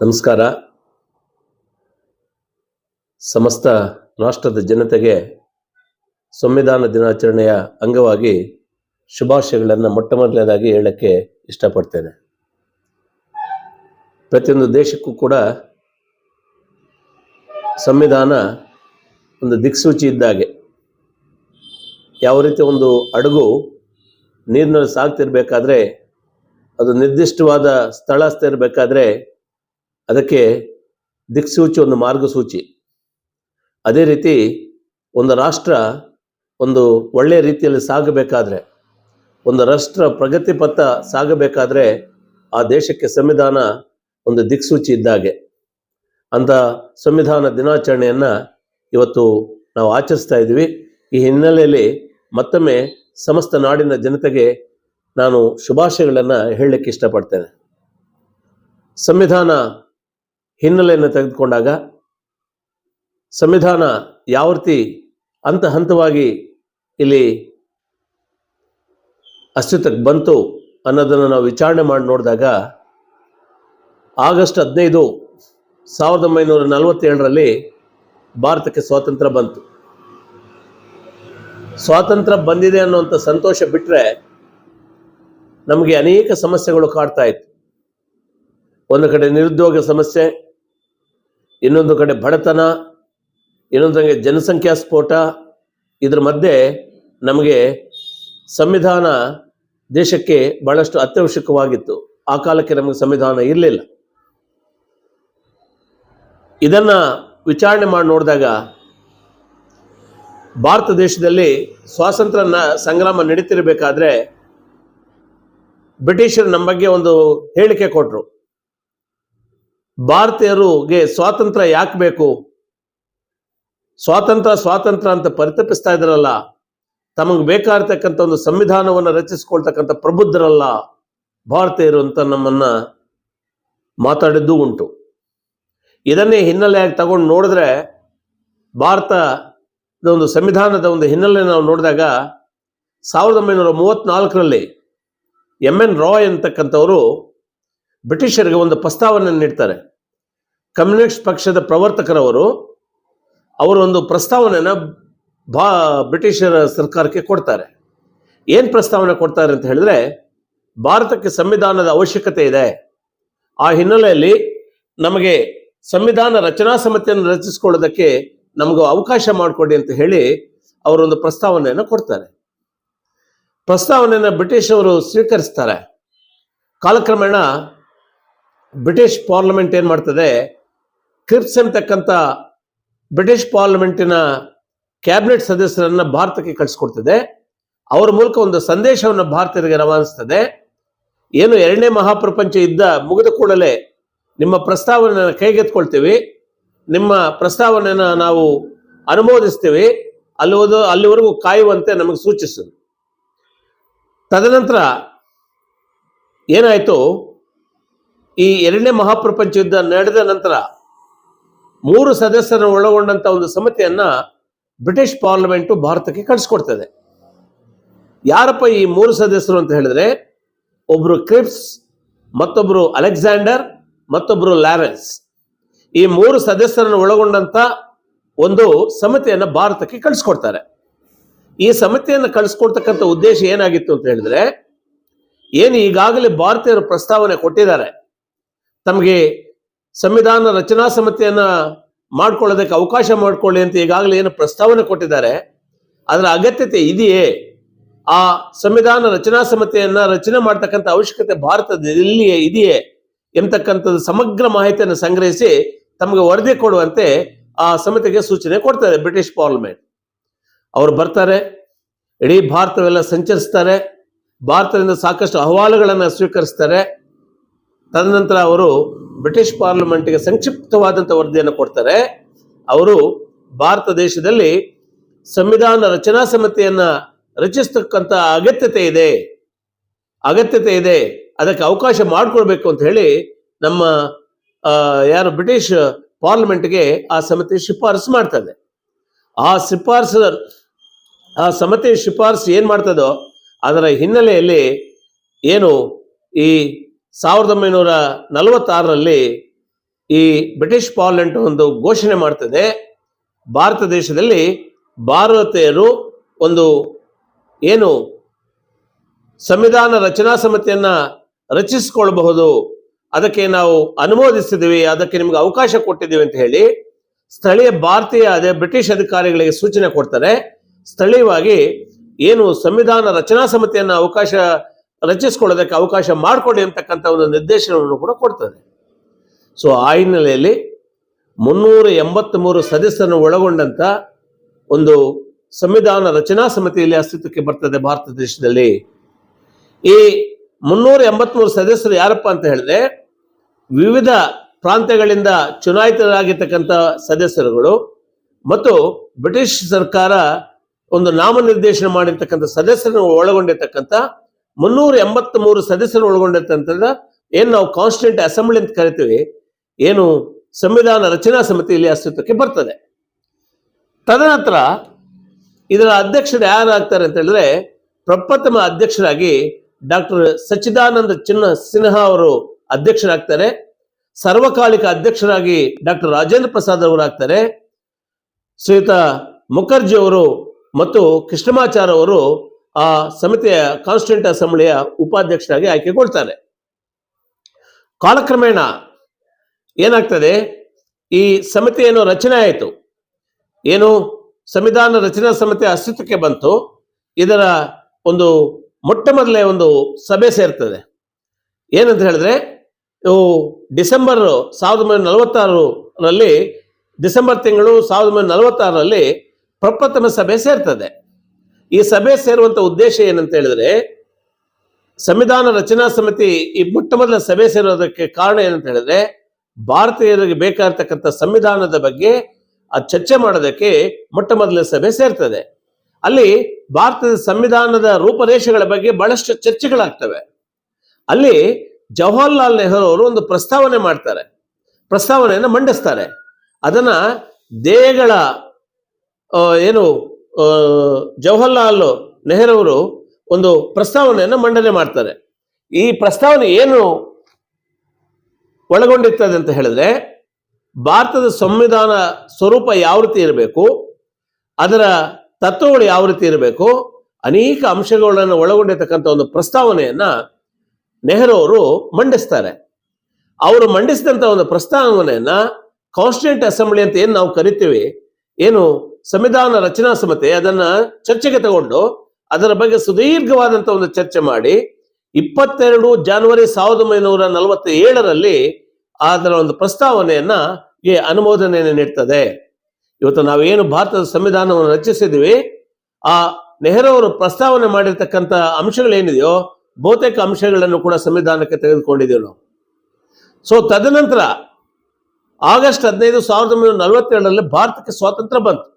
ನಮಸ್ಕಾರ. ಸಮಸ್ತ ರಾಷ್ಟ್ರದ ಜನತೆಗೆ ಸಂವಿಧಾನ ದಿನಾಚರಣೆಯ ಅಂಗವಾಗಿ ಶುಭಾಶಯಗಳನ್ನು ಮೊಟ್ಟ ಮೊದಲನೇದಾಗಿ ಹೇಳಕ್ಕೆ ಇಷ್ಟಪಡ್ತೇನೆ. ಪ್ರತಿಯೊಂದು ದೇಶಕ್ಕೂ ಕೂಡ ಸಂವಿಧಾನ ಒಂದು ದಿಕ್ಸೂಚಿ ಇದ್ದಾಗೆ ಯಾವ ರೀತಿ ಒಂದು ಹಡಗು ನೀರಿನಲ್ಲಿ ಸಾಗ್ತಿರ್ಬೇಕಾದ್ರೆ ಅದು ನಿರ್ದಿಷ್ಟವಾದ ಸ್ಥಳ ಇರಬೇಕಾದ್ರೆ ಅದಕ್ಕೆ ದಿಕ್ಸೂಚಿ ಒಂದು ಮಾರ್ಗಸೂಚಿ. ಅದೇ ರೀತಿ ಒಂದು ರಾಷ್ಟ್ರ ಒಂದು ಒಳ್ಳೆಯ ರೀತಿಯಲ್ಲಿ ಸಾಗಬೇಕಾದ್ರೆ, ಒಂದು ರಾಷ್ಟ್ರ ಪ್ರಗತಿ ಪಥ ಸಾಗಬೇಕಾದ್ರೆ ಆ ದೇಶಕ್ಕೆ ಸಂವಿಧಾನ ಒಂದು ದಿಕ್ಸೂಚಿ ಇದ್ದಾಗೆ. ಅಂತ ಸಂವಿಧಾನ ದಿನಾಚರಣೆಯನ್ನು ಇವತ್ತು ನಾವು ಆಚರಿಸ್ತಾ ಇದ್ದೀವಿ. ಈ ಹಿನ್ನೆಲೆಯಲ್ಲಿ ಮತ್ತೊಮ್ಮೆ ಸಮಸ್ತ ನಾಡಿನ ಜನತೆಗೆ ನಾನು ಶುಭಾಶಯಗಳನ್ನು ಹೇಳಲಿಕ್ಕೆ ಇಷ್ಟಪಡ್ತೇನೆ. ಸಂವಿಧಾನ ಹಿನ್ನೆಲೆಯನ್ನು ತೆಗೆದುಕೊಂಡಾಗ ಸಂವಿಧಾನ ಯಾವ ರೀತಿ ಹಂತ ಹಂತವಾಗಿ ಇಲ್ಲಿ ಅಸ್ತಿತ್ವಕ್ಕೆ ಬಂತು ಅನ್ನೋದನ್ನು ನಾವು ವಿಚಾರಣೆ ಮಾಡಿ ನೋಡಿದಾಗ ಆಗಸ್ಟ್ ಹದಿನೈದು ಸಾವಿರದ ಒಂಬೈನೂರ ನಲವತ್ತೇಳರಲ್ಲಿ ಭಾರತಕ್ಕೆ ಸ್ವಾತಂತ್ರ್ಯ ಬಂತು. ಸ್ವಾತಂತ್ರ್ಯ ಬಂದಿದೆ ಅನ್ನುವಂಥ ಸಂತೋಷ ಬಿಟ್ಟರೆ ನಮಗೆ ಅನೇಕ ಸಮಸ್ಯೆಗಳು ಕಾಡ್ತಾ ಇತ್ತು. ಒಂದು ಕಡೆ ನಿರುದ್ಯೋಗ ಸಮಸ್ಯೆ ಇನ್ನೊಂದು ಕಡೆ ಬಡತನ, ಇನ್ನೊಂದು ಕಡೆ ಜನಸಂಖ್ಯಾ ಸ್ಫೋಟ, ಇದ್ರ ಮಧ್ಯೆ ನಮಗೆ ಸಂವಿಧಾನ ದೇಶಕ್ಕೆ ಬಹಳಷ್ಟು ಅತ್ಯವಶ್ಯಕವಾಗಿತ್ತು. ಆ ಕಾಲಕ್ಕೆ ನಮಗೆ ಸಂವಿಧಾನ ಇರಲಿಲ್ಲ. ಇದನ್ನ ವಿಚಾರಣೆ ಮಾಡಿ ನೋಡಿದಾಗ ಭಾರತ ದೇಶದಲ್ಲಿ ಸ್ವಾತಂತ್ರ್ಯ ಸಂಗ್ರಾಮ ನಡೀತಿರಬೇಕಾದ್ರೆ ಬ್ರಿಟಿಷರು ನಮ್ಮ ಬಗ್ಗೆ ಒಂದು ಹೇಳಿಕೆ ಕೊಟ್ಟರು ಭಾರತೀಯರಿಗೆ ಸ್ವಾತಂತ್ರ್ಯ ಯಾಕೆ ಬೇಕು? ಸ್ವಾತಂತ್ರ್ಯ ಸ್ವಾತಂತ್ರ್ಯ ಅಂತ ಪರಿತಪಿಸ್ತಾ ಇದ್ರಲ್ಲ, ತಮಗೆ ಬೇಕಾಗಿರ್ತಕ್ಕಂಥ ಒಂದು ಸಂವಿಧಾನವನ್ನು ರಚಿಸ್ಕೊಳ್ತಕ್ಕಂಥ ಪ್ರಬುದ್ಧರಲ್ಲ ಭಾರತೀಯರು ಅಂತ ನಮ್ಮನ್ನ ಮಾತಾಡಿದ್ದು ಉಂಟು. ಇದನ್ನೇ ಹಿನ್ನೆಲೆಯಾಗಿ ತಗೊಂಡು ನೋಡಿದ್ರೆ ಭಾರತದ ಒಂದು ಸಂವಿಧಾನದ ಒಂದು ಹಿನ್ನೆಲೆ ನಾವು ನೋಡಿದಾಗ, ಸಾವಿರದ ಒಂಬೈನೂರ ಮೂವತ್ತ್ನಾಲ್ಕರಲ್ಲಿ ಎಂ ಎನ್ ರಾಯ್ ಅಂತಕ್ಕಂಥವರು ಬ್ರಿಟಿಷರಿಗೆ ಒಂದು ಪ್ರಸ್ತಾವನೆ ನೀಡ್ತಾರೆ. ಕಮ್ಯುನಿಸ್ಟ್ ಪಕ್ಷದ ಪ್ರವರ್ತಕರವರು ಅವರೊಂದು ಒಂದು ಪ್ರಸ್ತಾವನೆನ ಬಾ, ಬ್ರಿಟಿಷರ ಸರ್ಕಾರಕ್ಕೆ ಕೊಡ್ತಾರೆ. ಏನು ಪ್ರಸ್ತಾವನೆ ಕೊಡ್ತಾರೆ ಅಂತ ಹೇಳಿದ್ರೆ, ಭಾರತಕ್ಕೆ ಸಂವಿಧಾನದ ಅವಶ್ಯಕತೆ ಇದೆ. ಆ ಹಿನ್ನೆಲೆಯಲ್ಲಿ ನಮಗೆ ಸಂವಿಧಾನ ರಚನಾ ಸಮಿತಿಯನ್ನು ರಚಿಸಿಕೊಳ್ಳೋದಕ್ಕೆ ನಮಗೆ ಅವಕಾಶ ಮಾಡಿಕೊಡಿ ಅಂತ ಹೇಳಿ ಅವರೊಂದು ಪ್ರಸ್ತಾವನೆಯನ್ನು ಕೊಡ್ತಾರೆ. ಪ್ರಸ್ತಾವನೆಯನ್ನು ಬ್ರಿಟಿಷ್ ಅವರು ಸ್ವೀಕರಿಸ್ತಾರೆ. ಕಾಲಕ್ರಮೇಣ ಬ್ರಿಟಿಷ್ ಪಾರ್ಲಿಮೆಂಟ್ ಏನು ಮಾಡ್ತದೆ? ಕ್ರಿಪ್ಸ್ ಅಂತಕ್ಕಂಥ ಬ್ರಿಟಿಷ್ ಪಾರ್ಲಿಮೆಂಟಿನ ಕ್ಯಾಬಿನೆಟ್ ಸದಸ್ಯರನ್ನ ಭಾರತಕ್ಕೆ ಕಳಿಸ್ಕೊಡ್ತದೆ. ಅವರ ಮೂಲಕ ಒಂದು ಸಂದೇಶವನ್ನು ಭಾರತೀಯರಿಗೆ ರವಾನಿಸ್ತದೆ. ಏನು ಎರಡನೇ ಮಹಾಪ್ರಪಂಚ ಯುದ್ಧ ಮುಗಿದ ಕೂಡಲೇ ನಿಮ್ಮ ಪ್ರಸ್ತಾವನೆಯನ್ನು ಕೈಗೆತ್ಕೊಳ್ತೀವಿ ನಿಮ್ಮ ಪ್ರಸ್ತಾವನೆಯನ್ನು ನಾವು ಅನುಮೋದಿಸ್ತೀವಿ. ಅಲ್ಲಿ ಹೋದ, ಅಲ್ಲಿವರೆಗೂ ಕಾಯುವಂತೆ ನಮಗೆ ಸೂಚಿಸ್ತದೆ ತದನಂತರ ಏನಾಯಿತು? ಈ ಎರಡನೇ ಮಹಾಪ್ರಪಂಚ ಯುದ್ಧ ನಡೆದ ನಂತರ ಮೂರು ಸದಸ್ಯರನ್ನು ಒಳಗೊಂಡಂತ ಒಂದು ಸಮಿತಿಯನ್ನ ಬ್ರಿಟಿಷ್ ಪಾರ್ಲಿಮೆಂಟು ಭಾರತಕ್ಕೆ ಕಳಿಸ್ಕೊಡ್ತದೆ. ಯಾರಪ್ಪ ಈ ಮೂರು ಸದಸ್ಯರು ಅಂತ ಹೇಳಿದ್ರೆ, ಒಬ್ರು ಕ್ರಿಪ್ಸ್, ಮತ್ತೊಬ್ರು ಅಲೆಕ್ಸಾಂಡರ್, ಮತ್ತೊಬ್ರು ಲ್ಯಾರೆನ್ಸ್ ಈ ಮೂರು ಸದಸ್ಯರನ್ನು ಒಳಗೊಂಡಂತ ಒಂದು ಸಮಿತಿಯನ್ನು ಭಾರತಕ್ಕೆ ಕಳಿಸ್ಕೊಡ್ತಾರೆ. ಈ ಸಮಿತಿಯನ್ನು ಕಳಿಸ್ಕೊಡ್ತಕ್ಕಂಥ ಉದ್ದೇಶ ಏನಾಗಿತ್ತು ಅಂತ ಹೇಳಿದ್ರೆ, ಏನು ಈಗಾಗಲೇ ಭಾರತೀಯರು ಪ್ರಸ್ತಾವನೆ ಕೊಟ್ಟಿದ್ದಾರೆ. ತಮಗೆ ಸಂವಿಧಾನ ರಚನಾ ಸಮಿತಿಯನ್ನ ಮಾಡ್ಕೊಳ್ಳೋದಕ್ಕೆ ಅವಕಾಶ ಮಾಡಿಕೊಳ್ಳಿ ಅಂತ ಈಗಾಗಲೇ ಏನು ಪ್ರಸ್ತಾವನೆ ಕೊಟ್ಟಿದ್ದಾರೆ. ಅದರ ಅಗತ್ಯತೆ ಇದೆಯೇ? ಆ ಸಂವಿಧಾನ ರಚನಾ ಸಮಿತಿಯನ್ನ ರಚನೆ ಮಾಡ್ತಕ್ಕಂಥ ಅವಶ್ಯಕತೆ ಭಾರತದಲ್ಲಿ ಇದೆಯೇ? ಎಂತಕ್ಕಂಥದ್ದು ಸಮಗ್ರ ಮಾಹಿತಿಯನ್ನು ಸಂಗ್ರಹಿಸಿ ತಮಗೆ ವರದಿ ಕೊಡುವಂತೆ ಆ ಸಮಿತಿಗೆ ಸೂಚನೆ ಕೊಡ್ತಾರೆ ಬ್ರಿಟಿಷ್ ಪಾರ್ಲಿಮೆಂಟ್. ಅವರು ಬರ್ತಾರೆ, ಇಡೀ ಭಾರತವೆಲ್ಲ ಸಂಚರಿಸ್ತಾರೆ, ಭಾರತದಿಂದ ಸಾಕಷ್ಟು ಅಹವಾಲುಗಳನ್ನು ಸ್ವೀಕರಿಸ್ತಾರೆ. ತದನಂತರ ಅವರು ಬ್ರಿಟಿಷ್ ಪಾರ್ಲಿಮೆಂಟ್ಗೆ ಸಂಕ್ಷಿಪ್ತವಾದಂಥ ವರದಿಯನ್ನು ಕೊಡ್ತಾರೆ. ಅವರು ಭಾರತ ದೇಶದಲ್ಲಿ ಸಂವಿಧಾನ ರಚನಾ ಸಮಿತಿಯನ್ನು ರಚಿಸ್ತಕ್ಕಂಥ ಅಗತ್ಯತೆ ಇದೆ. ಅಗತ್ಯತೆ ಇದೆ. ಅದಕ್ಕೆ ಅವಕಾಶ ಮಾಡಿಕೊಡ್ಬೇಕು ಅಂತ ಹೇಳಿ ನಮ್ಮ ಯಾರು ಬ್ರಿಟಿಷ್ ಪಾರ್ಲಿಮೆಂಟ್ಗೆ ಆ ಸಮಿತಿ ಶಿಫಾರಸು ಮಾಡ್ತದೆ. ಆ ಶಿಫಾರಸು, ಆ ಸಮಿತಿ ಶಿಫಾರಸು ಏನು ಮಾಡ್ತದೋ ಅದರ ಹಿನ್ನೆಲೆಯಲ್ಲಿ ಏನು ಈ ಸಾವಿರದ ಒಂಬೈನೂರ ನಲವತ್ತಾರರಲ್ಲಿ ಈ ಬ್ರಿಟಿಷ್ ಪಾರ್ಲಿಮೆಂಟ್ ಒಂದು ಘೋಷಣೆ ಮಾಡ್ತದೆ. ಭಾರತ ದೇಶದಲ್ಲಿ ಭಾರತೀಯರು ಒಂದು ಏನು ಸಂವಿಧಾನ ರಚನಾ ಸಮಿತಿಯನ್ನು ರಚಿಸಿಕೊಳ್ಳಬಹುದು. ಅದಕ್ಕೆ ನಾವು ಅನುಮೋದಿಸಿದ್ದೀವಿ, ಅದಕ್ಕೆ ನಿಮ್ಗೆ ಅವಕಾಶ ಕೊಟ್ಟಿದ್ದೀವಿ ಅಂತ ಹೇಳಿ ಸ್ಥಳೀಯ ಭಾರತೀಯ ಅದೇ ಬ್ರಿಟಿಷ್ ಅಧಿಕಾರಿಗಳಿಗೆ ಸೂಚನೆ ಕೊಡ್ತಾರೆ. ಸ್ಥಳೀಯವಾಗಿ ಏನು ಸಂವಿಧಾನ ರಚನಾ ಸಮಿತಿಯನ್ನ ಅವಕಾಶ ರಚಿಸಿಕೊಳ್ಳೋದಕ್ಕೆ ಅವಕಾಶ ಮಾಡಿಕೊಡಿ ಅಂತಕ್ಕಂಥ ಒಂದು ನಿರ್ದೇಶನವನ್ನು ಕೂಡ ಕೊಡ್ತದೆ. ಸೊ ಆ ಹಿನ್ನೆಲೆಯಲ್ಲಿ ಮುನ್ನೂರ ಎಂಬತ್ಮೂರು ಸದಸ್ಯರನ್ನು ಒಳಗೊಂಡಂತ ಒಂದು ಸಂವಿಧಾನ ರಚನಾ ಸಮಿತಿಯಲ್ಲಿ ಅಸ್ತಿತ್ವಕ್ಕೆ ಬರ್ತದೆ ಭಾರತ ದೇಶದಲ್ಲಿ. ಈ ಮುನ್ನೂರ ಎಂಬತ್ಮೂರು ಸದಸ್ಯರು ಯಾರಪ್ಪ ಅಂತ ಹೇಳಿದ್ರೆ ವಿವಿಧ ಪ್ರಾಂತ್ಯಗಳಿಂದ ಚುನಾಯಿತರಾಗಿರ್ತಕ್ಕಂಥ ಸದಸ್ಯರುಗಳು ಮತ್ತು ಬ್ರಿಟಿಷ್ ಸರ್ಕಾರ ಒಂದು ನಾಮನಿರ್ದೇಶನ ಮಾಡಿರ್ತಕ್ಕಂಥ ಸದಸ್ಯರನ್ನು ಒಳಗೊಂಡಿರ್ತಕ್ಕಂಥ ಮುನ್ನೂರ ಎಂಬತ್ತ್ ಮೂರು ಸದಸ್ಯರು ಒಳಗೊಂಡಿರ್ತಕ್ಕಂಥ ಏನು ನಾವು ಕಾನ್ಸ್ಟಿಟ್ಯೂಂಟ್ ಅಸೆಂಬ್ಲಿ ಅಂತ ಕರಿತೀವಿ, ಏನು ಸಂವಿಧಾನ ರಚನಾ ಸಮಿತಿಯಲ್ಲಿ ಅಸ್ತಿತ್ವಕ್ಕೆ ಬರ್ತದೆ. ತದನಂತರ ಇದರ ಅಧ್ಯಕ್ಷರು ಯಾರಾಗ್ತಾರೆ ಅಂತ ಹೇಳಿದ್ರೆ, ಪ್ರಪ್ರಥಮ ಅಧ್ಯಕ್ಷರಾಗಿ ಡಾಕ್ಟರ್ ಸಚ್ಚಿದಾನಂದ ಚಿನ್ನ ಸಿನ್ಹಾ ಅವರು ಅಧ್ಯಕ್ಷರಾಗ್ತಾರೆ. ಸರ್ವಕಾಲಿಕ ಅಧ್ಯಕ್ಷರಾಗಿ ಡಾಕ್ಟರ್ ರಾಜೇಂದ್ರ ಪ್ರಸಾದ್ ಅವರು ಆಗ್ತಾರೆ ಶ್ರೀಯುತ ಮುಖರ್ಜಿ ಅವರು ಮತ್ತು ಕೃಷ್ಣಮಾಚಾರ್ ಅವರು ಆ ಸಮಿತಿಯ ಕಾನ್ಸ್ಟಿಟ್ಯೂಂಟ್ ಅಸೆಂಬ್ಲಿಯ ಉಪಾಧ್ಯಕ್ಷರಾಗಿ ಆಯ್ಕೆಗೊಳ್ತಾರೆ ಕಾಲಕ್ರಮೇಣ ಏನಾಗ್ತದೆ? ಈ ಸಮಿತಿ ಏನು ರಚನೆ ಆಯಿತು. ಏನು? ಸಂವಿಧಾನ ರಚನಾ ಸಮಿತಿ ಅಸ್ತಿತ್ವಕ್ಕೆ ಬಂತು. ಇದರ ಒಂದು ಮೊಟ್ಟ ಮೊದಲೇ ಒಂದು ಸಭೆ ಸೇರ್ತದೆ. ಏನಂತ ಹೇಳಿದ್ರೆ ಡಿಸೆಂಬರ್ ಸಾವಿರದ ಒಂಬೈನೂರ ನಲವತ್ತಾರರಲ್ಲಿ, ಡಿಸೆಂಬರ್ ತಿಂಗಳು ಸಾವಿರದ ಒಂಬೈನೂರ ನಲವತ್ತಾರರಲ್ಲಿ ಪ್ರಪ್ರಥಮ ಸಭೆ ಸೇರ್ತದೆ. ಈ ಸಭೆ ಸೇರುವಂತ ಉದ್ದೇಶ ಏನಂತ ಹೇಳಿದ್ರೆ, ಸಂವಿಧಾನ ರಚನಾ ಸಮಿತಿ ಈ ಮೊಟ್ಟ ಮೊದಲ ಸಭೆ ಸೇರೋದಕ್ಕೆ ಕಾರಣ ಏನಂತ ಹೇಳಿದ್ರೆ, ಭಾರತೀಯರಿಗೆ ಬೇಕಾಗಿರ್ತಕ್ಕಂಥ ಸಂವಿಧಾನದ ಬಗ್ಗೆ ಆ ಚರ್ಚೆ ಮಾಡೋದಕ್ಕೆ ಮೊಟ್ಟ ಮೊದಲ ಸಭೆ ಸೇರ್ತದೆ. ಅಲ್ಲಿ ಭಾರತದ ಸಂವಿಧಾನದ ರೂಪರೇಷೆಗಳ ಬಗ್ಗೆ ಬಹಳಷ್ಟು ಚರ್ಚೆಗಳಾಗ್ತವೆ. ಅಲ್ಲಿ ಜವಾಹರ್ಲಾಲ್ ನೆಹರು ಅವರು ಒಂದು ಪ್ರಸ್ತಾವನೆ ಮಾಡ್ತಾರೆ. ಪ್ರಸ್ತಾವನೆಯನ್ನು ಮಂಡಿಸ್ತಾರೆ. ಅದನ್ನ ದೇಹಗಳ ಏನು ಜವಾಹರ್ಲಾಲ್ ನೆಹರು ಅವರು ಒಂದು ಪ್ರಸ್ತಾವನೆಯನ್ನು ಮಂಡನೆ ಮಾಡ್ತಾರೆ. ಈ ಪ್ರಸ್ತಾವನೆ ಏನು ಒಳಗೊಂಡಿರ್ತದೆ ಅಂತ ಹೇಳಿದ್ರೆ, ಭಾರತದ ಸಂವಿಧಾನ ಸ್ವರೂಪ ಯಾವ ರೀತಿ ಇರಬೇಕು, ಅದರ ತತ್ವಗಳು ಯಾವ ರೀತಿ ಇರಬೇಕು, ಅನೇಕ ಅಂಶಗಳನ್ನು ಒಳಗೊಂಡಿರ್ತಕ್ಕಂಥ ಒಂದು ಪ್ರಸ್ತಾವನೆಯನ್ನ ನೆಹರು ಅವರು ಮಂಡಿಸ್ತಾರೆ. ಅವರು ಮಂಡಿಸಿದಂಥ ಒಂದು ಪ್ರಸ್ತಾವನೆಯನ್ನ ಕಾನ್ಸ್ಟಿಟ್ಯೂಂಟ್ ಅಸೆಂಬ್ಲಿ ಅಂತ ಏನು ನಾವು ಕರಿತೀವಿ, ಏನು ಸಂವಿಧಾನ ರಚನಾ ಸಮಿತಿ ಅದನ್ನ ಚರ್ಚೆಗೆ ತಗೊಂಡು ಅದರ ಬಗ್ಗೆ ಸುದೀರ್ಘವಾದಂತ ಒಂದು ಚರ್ಚೆ ಮಾಡಿ ಇಪ್ಪತ್ತೆರಡು ಜಾನ್ವರಿ ಸಾವಿರದ ಒಂಬೈನೂರ ನಲವತ್ತ ಏಳರಲ್ಲಿ ಅದರ ಒಂದು ಪ್ರಸ್ತಾವನೆಯನ್ನ ಈ ಅನುಮೋದನೆಯನ್ನು ನೀಡ್ತದೆ. ಇವತ್ತು ನಾವೇನು ಭಾರತದ ಸಂವಿಧಾನವನ್ನು ರಚಿಸಿದ್ವಿ, ಆ ನೆಹರು ಅವರು ಪ್ರಸ್ತಾವನೆ ಮಾಡಿರ್ತಕ್ಕಂಥ ಅಂಶಗಳೇನಿದೆಯೋ, ಬಹುತೇಕ ಅಂಶಗಳನ್ನು ಕೂಡ ಸಂವಿಧಾನಕ್ಕೆ ತೆಗೆದುಕೊಂಡಿದ್ದೇವೆ ನಾವು. ಸೊ ತದನಂತರ ಆಗಸ್ಟ್ ಹದಿನೈದು ಸಾವಿರದ ಒಂಬೈನೂರ ನಲವತ್ತೇಳರಲ್ಲಿ ಭಾರತಕ್ಕೆ ಸ್ವಾತಂತ್ರ್ಯ ಬಂತು.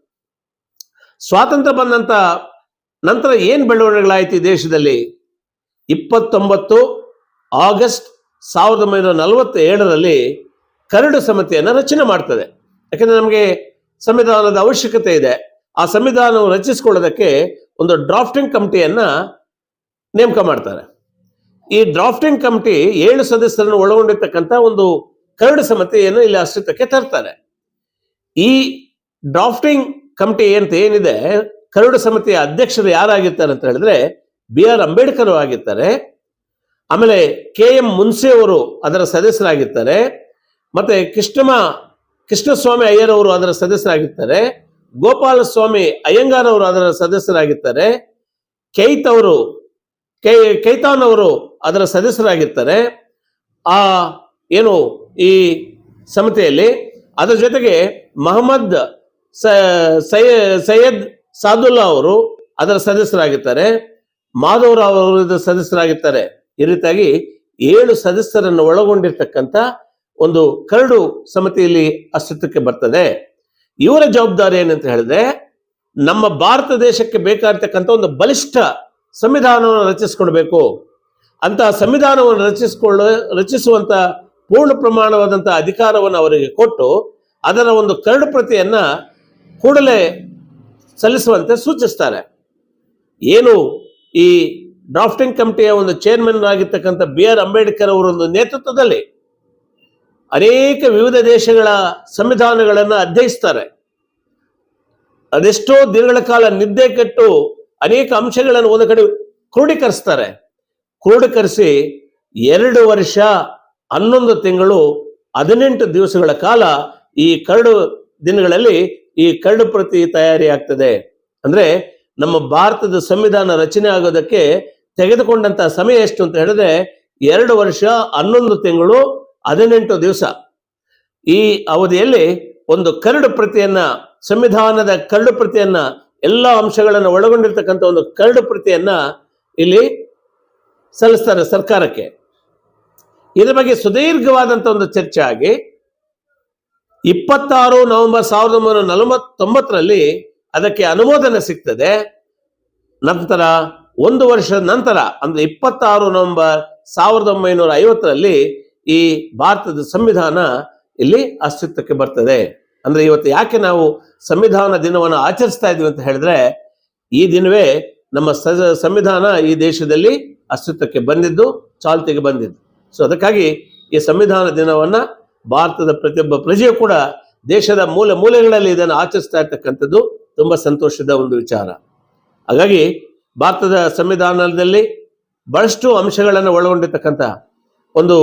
ಸ್ವಾತಂತ್ರ್ಯ ಬಂದಂತ ನಂತರ ಏನು ಬೆಳವಣಿಗೆಗಳಾಯಿತು ಈ ದೇಶದಲ್ಲಿ? ಇಪ್ಪತ್ತೊಂಬತ್ತು ಆಗಸ್ಟ್ ಸಾವಿರದ ಒಂಬೈನೂರ ನಲವತ್ತ ಏಳರಲ್ಲಿ ಕರಡು ಸಮಿತಿಯನ್ನು ರಚನೆ ಮಾಡ್ತದೆ. ಯಾಕೆಂದ್ರೆ ನಮಗೆ ಸಂವಿಧಾನದ ಅವಶ್ಯಕತೆ ಇದೆ. ಆ ಸಂವಿಧಾನವನ್ನು ರಚಿಸಿಕೊಳ್ಳೋದಕ್ಕೆ ಒಂದು ಡ್ರಾಫ್ಟಿಂಗ್ ಕಮಿಟಿಯನ್ನ ನೇಮಕ ಮಾಡ್ತಾರೆ. ಈ ಡ್ರಾಫ್ಟಿಂಗ್ ಕಮಿಟಿ ಏಳು ಸದಸ್ಯರನ್ನು ಒಳಗೊಂಡಿರ್ತಕ್ಕಂಥ ಒಂದು ಕರಡು ಸಮಿತಿಯನ್ನು ಇಲ್ಲಿ ಅಸ್ತಿತ್ವಕ್ಕೆ ತರ್ತಾರೆ. ಈ ಡ್ರಾಫ್ಟಿಂಗ್ ಕಮಿಟಿ ಅಂತ ಏನಿದೆ, ಕರಡು ಸಮಿತಿಯ ಅಧ್ಯಕ್ಷರು ಯಾರಾಗಿರ್ತಾರೆ ಅಂತ ಹೇಳಿದ್ರೆ, ಬಿ ಆರ್ ಅಂಬೇಡ್ಕರ್ ಆಗಿರ್ತಾರೆ. ಆಮೇಲೆ ಕೆ ಎಂ ಮುನ್ಸೆ ಅವರು ಅದರ ಸದಸ್ಯರಾಗಿರ್ತಾರೆ. ಮತ್ತೆ ಕೃಷ್ಣಮ ಕೃಷ್ಣಸ್ವಾಮಿ ಅಯ್ಯರ್ ಅವರು ಅದರ ಸದಸ್ಯರಾಗಿರ್ತಾರೆ. ಗೋಪಾಲ ಸ್ವಾಮಿ ಅಯ್ಯಂಗಾರ್ ಅವರು ಅದರ ಸದಸ್ಯರಾಗಿರ್ತಾರೆ. ಕೈತ್ ಅವರು, ಕೈ, ಕೈತಾನ್ ಅವರು ಅದರ ಸದಸ್ಯರಾಗಿರ್ತಾರೆ. ಆ, ಏನು ಈ ಸಮಿತಿಯಲ್ಲಿ, ಅದರ ಜೊತೆಗೆ ಮಹಮ್ಮದ್ ಸೈಯದ್ ಸಾದುಲ್ಲಾ ಅವರು ಅದರ ಸದಸ್ಯರಾಗಿರ್ತಾರೆ ಮಾಧವರಾವ್ ಅವರು ಇದರ ಸದಸ್ಯರಾಗಿರ್ತಾರೆ ಈ ರೀತಿಯಾಗಿ ಏಳು ಸದಸ್ಯರನ್ನು ಒಳಗೊಂಡಿರ್ತಕ್ಕಂಥ ಒಂದು ಕರಡು ಸಮಿತಿಯಲ್ಲಿ ಅಸ್ತಿತ್ವಕ್ಕೆ ಬರ್ತದೆ. ಇವರ ಜವಾಬ್ದಾರಿ ಏನಂತ ಹೇಳಿದ್ರೆ, ನಮ್ಮ ಭಾರತ ದೇಶಕ್ಕೆ ಬೇಕಾಗಿರ್ತಕ್ಕಂಥ ಒಂದು ಬಲಿಷ್ಠ ಸಂವಿಧಾನವನ್ನು ರಚಿಸಿಕೊಳ್ಬೇಕು ಅಂತ ಸಂವಿಧಾನವನ್ನು ರಚಿಸಿಕೊಳ್ಳ ರಚಿಸುವಂತ ಪೂರ್ಣ ಪ್ರಮಾಣವಾದಂತಹ ಅಧಿಕಾರವನ್ನು ಅವರಿಗೆ ಕೊಟ್ಟು ಅದರ ಒಂದು ಕರಡು ಪ್ರತಿಯನ್ನ ಕೂಡಲೇ ಸಲ್ಲಿಸುವಂತೆ ಸೂಚಿಸ್ತಾರೆ. ಏನು ಈ ಡ್ರಾಫ್ಟಿಂಗ್ ಕಮಿಟಿಯ ಒಂದು ಚೇರ್ಮನ್ ಆಗಿರ್ತಕ್ಕಂಥ ಬಿ ಆರ್ ಅಂಬೇಡ್ಕರ್ ಅವರ ಒಂದು ನೇತೃತ್ವದಲ್ಲಿ ಅನೇಕ ವಿವಿಧ ದೇಶಗಳ ಸಂವಿಧಾನಗಳನ್ನು ಅಧ್ಯಯಿಸ್ತಾರೆ. ಅದೆಷ್ಟೋ ದಿನಗಳ ಕಾಲ ನಿದ್ದೆ ಕೆಟ್ಟು ಅನೇಕ ಅಂಶಗಳನ್ನು ಒಂದು ಕಡೆ ಕ್ರೋಢೀಕರಿಸ್ತಾರೆ. ಕ್ರೋಢೀಕರಿಸಿ ಎರಡು ವರ್ಷ ಹನ್ನೊಂದು ತಿಂಗಳು ಹದಿನೆಂಟು ದಿವಸಗಳ ಕಾಲ ಈ ಕರಡು ದಿನಗಳಲ್ಲಿ ಈ ಕರಡು ಪ್ರತಿ ತಯಾರಿ ಆಗ್ತದೆ ಅಂದ್ರೆ ನಮ್ಮ ಭಾರತದ ಸಂವಿಧಾನ ರಚನೆ ಆಗೋದಕ್ಕೆ ತೆಗೆದುಕೊಂಡಂತ ಸಮಯ ಎಷ್ಟು ಅಂತ ಹೇಳಿದ್ರೆ ಎರಡು ವರ್ಷ ಹನ್ನೊಂದು ತಿಂಗಳು ಹದಿನೆಂಟು ದಿವಸ. ಈ ಅವಧಿಯಲ್ಲಿ ಒಂದು ಕರಡು ಪ್ರತಿಯನ್ನ ಸಂವಿಧಾನದ ಕರಡು ಪ್ರತಿಯನ್ನ ಎಲ್ಲ ಅಂಶಗಳನ್ನು ಒಳಗೊಂಡಿರ್ತಕ್ಕಂಥ ಒಂದು ಕರಡು ಪ್ರತಿಯನ್ನ ಇಲ್ಲಿ ಸಲ್ಲಿಸ್ತಾರೆ ಸರ್ಕಾರಕ್ಕೆ. ಇದ್ರ ಬಗ್ಗೆ ಸುದೀರ್ಘವಾದಂತ ಒಂದು ಚರ್ಚೆ ಆಗಿ ಇಪ್ಪತ್ತಾರು ನವೆಂಬರ್ ಸಾವಿರದ ಒಂಬೈನೂರ ನಲವತ್ತೊಂಬತ್ತರಲ್ಲಿ ಅದಕ್ಕೆ ಅನುಮೋದನೆ ಸಿಗ್ತದೆ. ನಂತರ ಒಂದು ವರ್ಷದ ನಂತರ, ಅಂದ್ರೆ ಇಪ್ಪತ್ತಾರು ನವೆಂಬರ್ ಸಾವಿರದ ಒಂಬೈನೂರ ಐವತ್ತರಲ್ಲಿ ಈ ಭಾರತದ ಸಂವಿಧಾನ ಇಲ್ಲಿ ಅಸ್ತಿತ್ವಕ್ಕೆ ಬರ್ತದೆ. ಅಂದ್ರೆ ಇವತ್ತು ಯಾಕೆ ನಾವು ಸಂವಿಧಾನ ದಿನವನ್ನು ಆಚರಿಸ್ತಾ ಇದೀವಿ ಅಂತ ಹೇಳಿದ್ರೆ, ಈ ದಿನವೇ ನಮ್ಮ ಸಂವಿಧಾನ ಈ ದೇಶದಲ್ಲಿ ಅಸ್ತಿತ್ವಕ್ಕೆ ಬಂದಿದ್ದು, ಚಾಲ್ತಿಗೆ ಬಂದಿದ್ದು. ಸೊ ಅದಕ್ಕಾಗಿ ಈ ಸಂವಿಧಾನ ದಿನವನ್ನ ಭಾರತದ ಪ್ರತಿಯೊಬ್ಬ ಪ್ರಜೆಯು ಕೂಡ ದೇಶದ ಮೂಲೆ ಮೂಲೆಗಳಲ್ಲಿ ಇದನ್ನು ಆಚರಿಸ್ತಾ ಇರ್ತಕ್ಕಂಥದ್ದು ತುಂಬಾ ಸಂತೋಷದ ಒಂದು ವಿಚಾರ. ಹಾಗಾಗಿ ಭಾರತದ ಸಂವಿಧಾನದಲ್ಲಿ ಬಹಳಷ್ಟು ಅಂಶಗಳನ್ನು ಒಳಗೊಂಡಿರ್ತಕ್ಕಂಥ ಒಂದು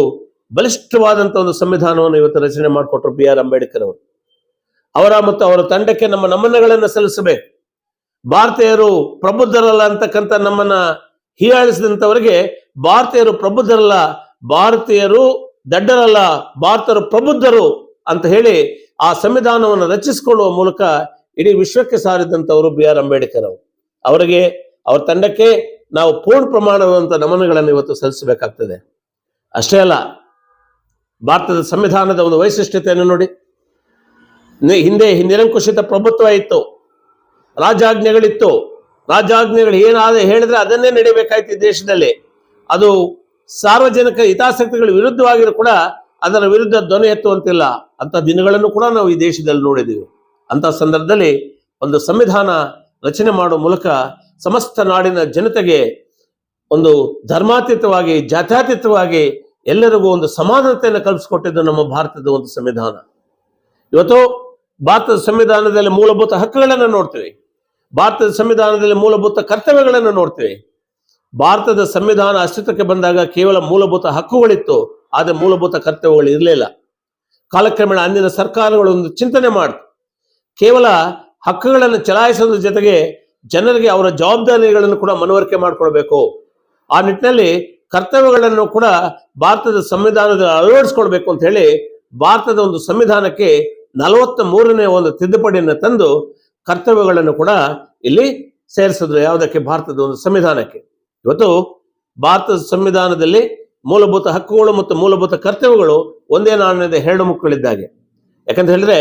ಬಲಿಷ್ಠವಾದಂಥ ಒಂದು ಸಂವಿಧಾನವನ್ನು ಇವತ್ತು ರಚನೆ ಮಾಡಿಕೊಟ್ರು ಬಿ ಆರ್ ಅಂಬೇಡ್ಕರ್ ಅವರು. ಅವರ ಮತ್ತು ಅವರ ತಂಡಕ್ಕೆ ನಮ್ಮ ನಮನಗಳನ್ನು ಸಲ್ಲಿಸಬೇಕು. ಭಾರತೀಯರು ಪ್ರಬುದ್ಧರಲ್ಲ ಅಂತಕ್ಕಂಥ ನಮ್ಮನ್ನ ಹೀಯಾಳಿಸಿದಂಥವರಿಗೆ ಭಾರತೀಯರು ಪ್ರಬುದ್ಧರಲ್ಲ, ಭಾರತೀಯರು ದಡ್ಡರಲ್ಲ ಭಾರತರು ಪ್ರಬುದ್ಧರು ಅಂತ ಹೇಳಿ ಆ ಸಂವಿಧಾನವನ್ನು ರಚಿಸಿಕೊಳ್ಳುವ ಮೂಲಕ ಇಡೀ ವಿಶ್ವಕ್ಕೆ ಸಾರಿದಂಥವರು ಬಿ ಆರ್ ಅಂಬೇಡ್ಕರ್ ಅವರು. ಅವರಿಗೆ ಅವರ ತಂಡಕ್ಕೆ ನಾವು ಪೂರ್ಣ ಪ್ರಮಾಣವಾದಂಥ ನಮನಗಳನ್ನು ಇವತ್ತು ಸಲ್ಲಿಸಬೇಕಾಗ್ತದೆ. ಅಷ್ಟೇ ಅಲ್ಲ, ಭಾರತದ ಸಂವಿಧಾನದ ಒಂದು ವೈಶಿಷ್ಟ್ಯತೆಯನ್ನು ನೋಡಿ. ಹಿಂದೆ ನಿರಂಕುಶಿತ ಪ್ರಭುತ್ವ ಇತ್ತು ರಾಜಾಜ್ಞೆಗಳಿತ್ತು ರಾಜಾಜ್ಞೆಗಳು ಏನಾದ ಹೇಳಿದ್ರೆ ಅದನ್ನೇ ನಡಿಬೇಕಾಯ್ತು ದೇಶದಲ್ಲಿ. ಅದು ಸಾರ್ವಜನಿಕ ಹಿತಾಸಕ್ತಿಗಳ ವಿರುದ್ಧವಾಗಿರೂ ಕೂಡ ಅದರ ವಿರುದ್ಧ ಧ್ವನಿ ಎತ್ತುವಂತಿಲ್ಲ. ಅಂತ ದಿನಗಳನ್ನು ಕೂಡ ನಾವು ಈ ದೇಶದಲ್ಲಿ ನೋಡಿದ್ದೀವಿ ಅಂತ ಸಂದರ್ಭದಲ್ಲಿ ಒಂದು ಸಂವಿಧಾನ ರಚನೆ ಮಾಡುವ ಮೂಲಕ ಸಮಸ್ತ ನಾಡಿನ ಜನತೆಗೆ ಒಂದು ಧರ್ಮಾತೀತವಾಗಿ, ಜಾತ್ಯಾತೀತವಾಗಿ ಎಲ್ಲರಿಗೂ ಒಂದು ಸಮಾನತೆಯನ್ನು ಕಲ್ಪಿಸಿಕೊಟ್ಟಿದ್ದು ನಮ್ಮ ಭಾರತದ ಒಂದು ಸಂವಿಧಾನ. ಇವತ್ತು ಭಾರತದ ಸಂವಿಧಾನದಲ್ಲಿ ಮೂಲಭೂತ ಹಕ್ಕುಗಳನ್ನು ನೋಡ್ತೀವಿ. ಭಾರತದ ಸಂವಿಧಾನದಲ್ಲಿ ಮೂಲಭೂತ ಕರ್ತವ್ಯಗಳನ್ನು ನೋಡ್ತೀವಿ. ಭಾರತದ ಸಂವಿಧಾನ ಅಸ್ತಿತ್ವಕ್ಕೆ ಬಂದಾಗ ಕೇವಲ ಮೂಲಭೂತ ಹಕ್ಕುಗಳಿತ್ತು, ಆದರೆ ಮೂಲಭೂತ ಕರ್ತವ್ಯಗಳು ಇರಲಿಲ್ಲ ಕಾಲಕ್ರಮೇಣ ಅಂದಿನ ಸರ್ಕಾರಗಳು ಒಂದು ಚಿಂತನೆ ಮಾಡ್ತು. ಕೇವಲ ಹಕ್ಕುಗಳನ್ನು ಚಲಾಯಿಸೋದ್ರ ಜೊತೆಗೆ ಜನರಿಗೆ ಅವರ ಜವಾಬ್ದಾರಿಗಳನ್ನು ಕೂಡ ಮನವರಿಕೆ ಮಾಡಿಕೊಳ್ಬೇಕು. ಆ ನಿಟ್ಟಿನಲ್ಲಿ ಕರ್ತವ್ಯಗಳನ್ನು ಕೂಡ ಭಾರತದ ಸಂವಿಧಾನದಲ್ಲಿ ಅಳವಡಿಸ್ಕೊಳ್ಬೇಕು ಅಂತ ಹೇಳಿ ಭಾರತದ ಒಂದು ಸಂವಿಧಾನಕ್ಕೆ ನಲವತ್ತ ಮೂರನೇ ಒಂದು ತಿದ್ದುಪಡಿಯನ್ನು ತಂದು ಕರ್ತವ್ಯಗಳನ್ನು ಕೂಡ ಇಲ್ಲಿ ಸೇರಿಸಿದ್ರು ಯಾವುದಕ್ಕೆ? ಭಾರತದ ಒಂದು ಸಂವಿಧಾನಕ್ಕೆ. ಇವತ್ತು ಭಾರತದ ಸಂವಿಧಾನದಲ್ಲಿ ಮೂಲಭೂತ ಹಕ್ಕುಗಳು ಮತ್ತು ಮೂಲಭೂತ ಕರ್ತವ್ಯಗಳು ಒಂದೇ ನಾಣ್ಯದ ಎರಡು ಮುಕ್ಕಳಿದ್ದಾಗೆ ಯಾಕಂತ ಹೇಳಿದ್ರೆ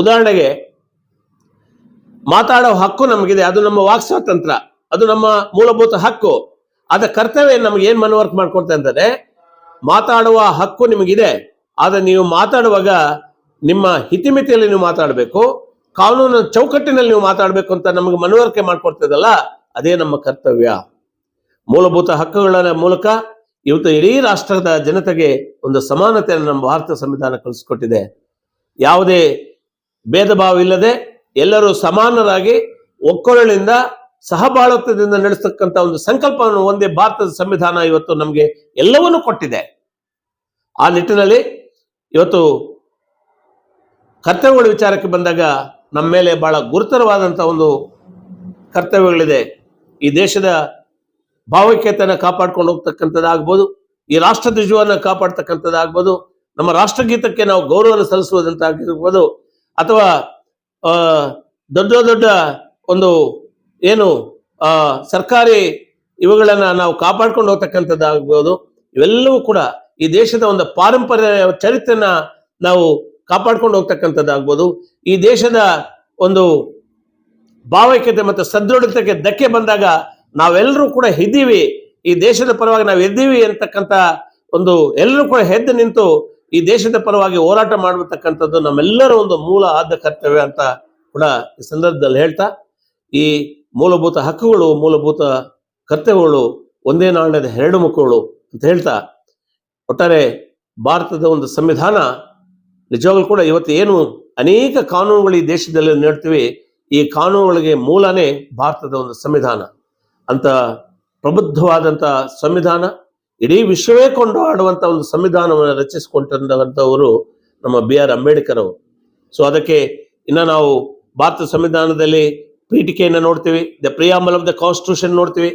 ಉದಾಹರಣೆಗೆ ಮಾತಾಡೋ ಹಕ್ಕು ನಮಗಿದೆ, ಅದು ನಮ್ಮ ವಾಕ್ ಸ್ವಾತಂತ್ರ್ಯ ಅದು ನಮ್ಮ ಮೂಲಭೂತ ಹಕ್ಕು. ಅದ ಕರ್ತವ್ಯ ನಮ್ಗೆ ಏನ್ ಮನವರ್ಕ್ ಮಾಡ್ಕೊಡ್ತಾ ಅಂತಂದ್ರೆ, ಮಾತಾಡುವ ಹಕ್ಕು ನಿಮಗಿದೆ, ಆದ್ರೆ ನೀವು ಮಾತಾಡುವಾಗ ನಿಮ್ಮ ಹಿತಿಮಿತಿಯಲ್ಲಿ ನೀವು ಮಾತಾಡಬೇಕು, ಕಾನೂನು ಚೌಕಟ್ಟಿನಲ್ಲಿ ನೀವು ಮಾತಾಡಬೇಕು ಅಂತ ನಮಗೆ ಮನವರಿಕೆ ಮಾಡ್ಕೊಡ್ತದಲ್ಲ, ಅದೇ ನಮ್ಮ ಕರ್ತವ್ಯ. ಮೂಲಭೂತ ಹಕ್ಕುಗಳ ಮೂಲಕ ಇವತ್ತು ಇಡೀ ರಾಷ್ಟ್ರದ ಜನತೆಗೆ ಒಂದು ಸಮಾನತೆಯನ್ನು ನಮ್ಮ ಭಾರತ ಸಂವಿಧಾನ ಕಲಿಸಿಕೊಟ್ಟಿದೆ. ಯಾವುದೇ ಭೇದ ಭಾವ ಇಲ್ಲದೆ ಎಲ್ಲರೂ ಸಮಾನರಾಗಿ ಒಕ್ಕೊರಳಿಂದ ಸಹಬಾಳತ್ವದಿಂದ ನಡೆಸ್ತಕ್ಕಂಥ ಒಂದು ಸಂಕಲ್ಪವನ್ನು ಒಂದೇ ಭಾರತದ ಸಂವಿಧಾನ ಇವತ್ತು ನಮಗೆ ಎಲ್ಲವನ್ನೂ ಕೊಟ್ಟಿದೆ. ಆ ನಿಟ್ಟಿನಲ್ಲಿ ಇವತ್ತು ಕರ್ತವ್ಯಗಳ ವಿಚಾರಕ್ಕೆ ಬಂದಾಗ ನಮ್ಮ ಮೇಲೆ ಬಹಳ ಗುರುತರವಾದಂಥ ಒಂದು ಕರ್ತವ್ಯಗಳಿದೆ. ಈ ದೇಶದ ಭಾವೈಕ್ಯತೆಯನ್ನು ಕಾಪಾಡ್ಕೊಂಡು ಹೋಗ್ತಕ್ಕಂಥದ್ದಾಗ್ಬೋದು, ಈ ರಾಷ್ಟ್ರ ಧ್ವಜವನ್ನು ಕಾಪಾಡ್ತಕ್ಕಂಥದ್ದಾಗ್ಬೋದು, ನಮ್ಮ ರಾಷ್ಟ್ರಗೀತಕ್ಕೆ ನಾವು ಗೌರವವನ್ನು ಸಲ್ಲಿಸುವುದಂತಾಗಿರ್ಬೋದು, ಅಥವಾ ದೊಡ್ಡ ದೊಡ್ಡ ಒಂದು ಏನು ಸರ್ಕಾರಿ ಇವುಗಳನ್ನ ನಾವು ಕಾಪಾಡ್ಕೊಂಡು ಹೋಗ್ತಕ್ಕಂಥದ್ದಾಗ್ಬೋದು, ಇವೆಲ್ಲವೂ ಕೂಡ ಈ ದೇಶದ ಒಂದು ಪಾರಂಪರ್ಯ ಚರಿತ್ರೆನ ನಾವು ಕಾಪಾಡ್ಕೊಂಡು ಹೋಗ್ತಕ್ಕಂಥದ್ದಾಗ್ಬೋದು, ಈ ದೇಶದ ಒಂದು ಭಾವೈಕ್ಯತೆ ಮತ್ತು ಸದೃಢತೆಗೆ ಧಕ್ಕೆ ಬಂದಾಗ ನಾವೆಲ್ಲರೂ ಕೂಡ ಇದ್ದೀವಿ ಈ ದೇಶದ ಪರವಾಗಿ ನಾವು ಎದ್ದೀವಿ ಅಂತಕ್ಕಂಥ ಒಂದು ಎಲ್ಲರೂ ಕೂಡ ಹೆದ್ದು ನಿಂತು ಈ ದೇಶದ ಪರವಾಗಿ ಹೋರಾಟ ಮಾಡತಕ್ಕಂಥದ್ದು ನಮ್ಮೆಲ್ಲರ ಒಂದು ಮೂಲ ಆದ ಕರ್ತವ್ಯ ಅಂತ ಕೂಡ ಈ ಸಂದರ್ಭದಲ್ಲಿ ಹೇಳ್ತಾ, ಈ ಮೂಲಭೂತ ಹಕ್ಕುಗಳು, ಮೂಲಭೂತ ಕರ್ತವ್ಯಗಳು ಒಂದೇ ನಾಣ್ಯದ ಎರಡು ಮುಖಗಳು ಅಂತ ಹೇಳ್ತಾ, ಒಟ್ಟಾರೆ ಭಾರತದ ಒಂದು ಸಂವಿಧಾನ ನಿಜವಾಗ್ಲೂ ಕೂಡ ಇವತ್ತು ಏನು ಅನೇಕ ಕಾನೂನುಗಳು ಈ ದೇಶದಲ್ಲಿ ನೋಡ್ತೀವಿ, ಈ ಕಾನೂನುಗಳಿಗೆ ಮೂಲನೇ ಭಾರತದ ಒಂದು ಸಂವಿಧಾನ. ಅಂತ ಪ್ರಬುದ್ಧವಾದಂಥ ಸಂವಿಧಾನ? ಇಡೀ ವಿಶ್ವವೇ ಕೊಂಡಾಡುವಂಥ ಒಂದು ಸಂವಿಧಾನವನ್ನು ರಚಿಸಿಕೊಂಡಿರುವಂಥವರು ನಮ್ಮ ಬಿ ಆರ್ ಅಂಬೇಡ್ಕರ್ ಅವರು. ಸೊ ಅದಕ್ಕೆ ಇನ್ನು ನಾವು ಭಾರತ ಸಂವಿಧಾನದಲ್ಲಿ ಪೀಠಿಕೆಯನ್ನು ನೋಡ್ತೀವಿ, the preamble of the constitution ನೋಡ್ತೀವಿ.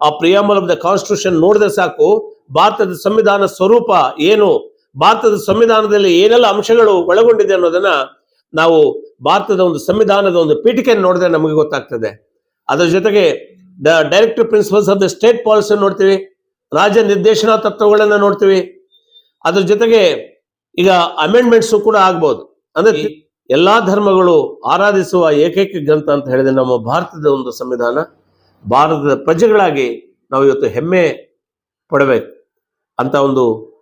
ಆ ಪ್ರಿಯಾಂಬಲ್ ಆಫ್ ದ ಕಾನ್ಸ್ಟಿಟ್ಯೂಷನ್ ನೋಡಿದ್ರೆ ಸಾಕು, ಭಾರತದ ಸಂವಿಧಾನ ಸ್ವರೂಪ ಏನು, ಭಾರತದ ಸಂವಿಧಾನದಲ್ಲಿ ಏನೆಲ್ಲ ಅಂಶಗಳು ಒಳಗೊಂಡಿದೆ ಅನ್ನೋದನ್ನ ನಾವು ಭಾರತದ ಒಂದು ಸಂವಿಧಾನದ ಒಂದು ಪೀಠಿಕೆಯನ್ನು ನೋಡಿದ್ರೆ ನಮಗೆ ಗೊತ್ತಾಗ್ತದೆ. ಅದರ ಜೊತೆಗೆ directive principles of the state policy ನೋಡ್ತೀವಿ. ರಾಜ್ಯ ನಿರ್ದೇಶನ ತತ್ವಗಳನ್ನ ನೋಡ್ತೀವಿ. ಅದ್ರ ಜೊತೆಗೆ ಈಗ ಅಮೆಂಡ್ಮೆಂಟ್ಸ್ ಕೂಡ ಆಗ್ಬೋದು. ಅಂದ್ರೆ ಎಲ್ಲಾ ಧರ್ಮಗಳು ಆರಾಧಿಸುವ ಏಕೈಕ ಗ್ರಂಥ ಅಂತ ಹೇಳಿದ್ರೆ ನಮ್ಮ ಭಾರತದ ಒಂದು ಸಂವಿಧಾನ. ಭಾರತದ ಪ್ರಜೆಗಳಾಗಿ ನಾವು ಇವತ್ತು ಹೆಮ್ಮೆ ಪಡಬೇಕು. ಅಂತ ಒಂದು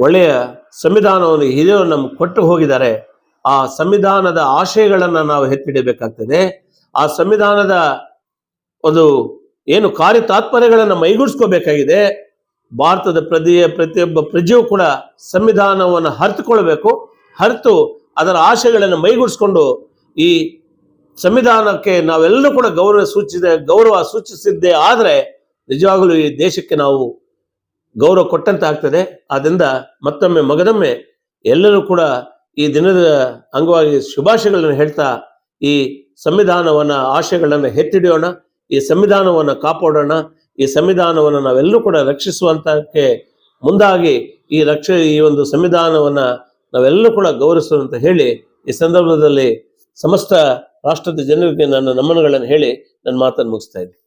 ಒಳ್ಳೆಯ ಸಂವಿಧಾನವನ್ನು ಹಿರಿಯರು ನಮ್ಗೆ ಕೊಟ್ಟು ಹೋಗಿದ್ದಾರೆ. ಆ ಸಂವಿಧಾನದ ಆಶಯಗಳನ್ನು ನಾವು ಎತ್ತಿಡಬೇಕಾಗ್ತದೆ. ಆ ಸಂವಿಧಾನದ ಒಂದು ಏನು ಕಾರ್ಯ ತಾತ್ಪರ್ಯಗಳನ್ನು ಮೈಗೂಡಿಸ್ಕೋಬೇಕಾಗಿದೆ. ಭಾರತದ ಪ್ರಜೆಯ ಪ್ರತಿಯೊಬ್ಬ ಪ್ರಜೆಯೂ ಕೂಡ ಸಂವಿಧಾನವನ್ನು ಹರಿತುಕೊಳ್ಬೇಕು. ಹರಿತು ಅದರ ಆಶಯಗಳನ್ನು ಮೈಗೂಡಿಸ್ಕೊಂಡು ಈ ಸಂವಿಧಾನಕ್ಕೆ ನಾವೆಲ್ಲರೂ ಕೂಡ ಗೌರವ ಸೂಚಿಸಿದ, ಗೌರವ ಸೂಚಿಸಿದ್ದೇ ಆದರೆ ನಿಜವಾಗಲೂ ಈ ದೇಶಕ್ಕೆ ನಾವು ಗೌರವ ಕೊಟ್ಟಂತೆ ಆಗ್ತದೆ. ಆದ್ದರಿಂದ ಮತ್ತೊಮ್ಮೆ ಮಗದೊಮ್ಮೆ ಎಲ್ಲರೂ ಕೂಡ ಈ ದಿನದ ಅಂಗವಾಗಿ ಶುಭಾಶಯಗಳನ್ನು ಹೇಳ್ತಾ ಈ ಸಂವಿಧಾನವನ್ನ ಆಶಯಗಳನ್ನು ಎತ್ತಿಡಿಯೋಣ ಈ ಸಂವಿಧಾನವನ್ನು ಕಾಪಾಡೋಣ, ಈ ಸಂವಿಧಾನವನ್ನು ನಾವೆಲ್ಲರೂ ಕೂಡ ರಕ್ಷಿಸುವಂತಕ್ಕೆ ಮುಂದಾಗಿ ಈ ರಕ್ಷ, ಈ ಒಂದು ಸಂವಿಧಾನವನ್ನ ನಾವೆಲ್ಲರೂ ಕೂಡ ಗೌರವಿಸುವಂತ ಹೇಳಿ ಈ ಸಂದರ್ಭದಲ್ಲಿ ಸಮಸ್ತ ರಾಷ್ಟ್ರದ ಜನರಿಗೆ ನನ್ನ ನಮನಗಳನ್ನು ಹೇಳಿ ನನ್ನ ಮಾತನ್ನು ಮುಗಿಸ್ತಾ ಇದ್ದೀನಿ.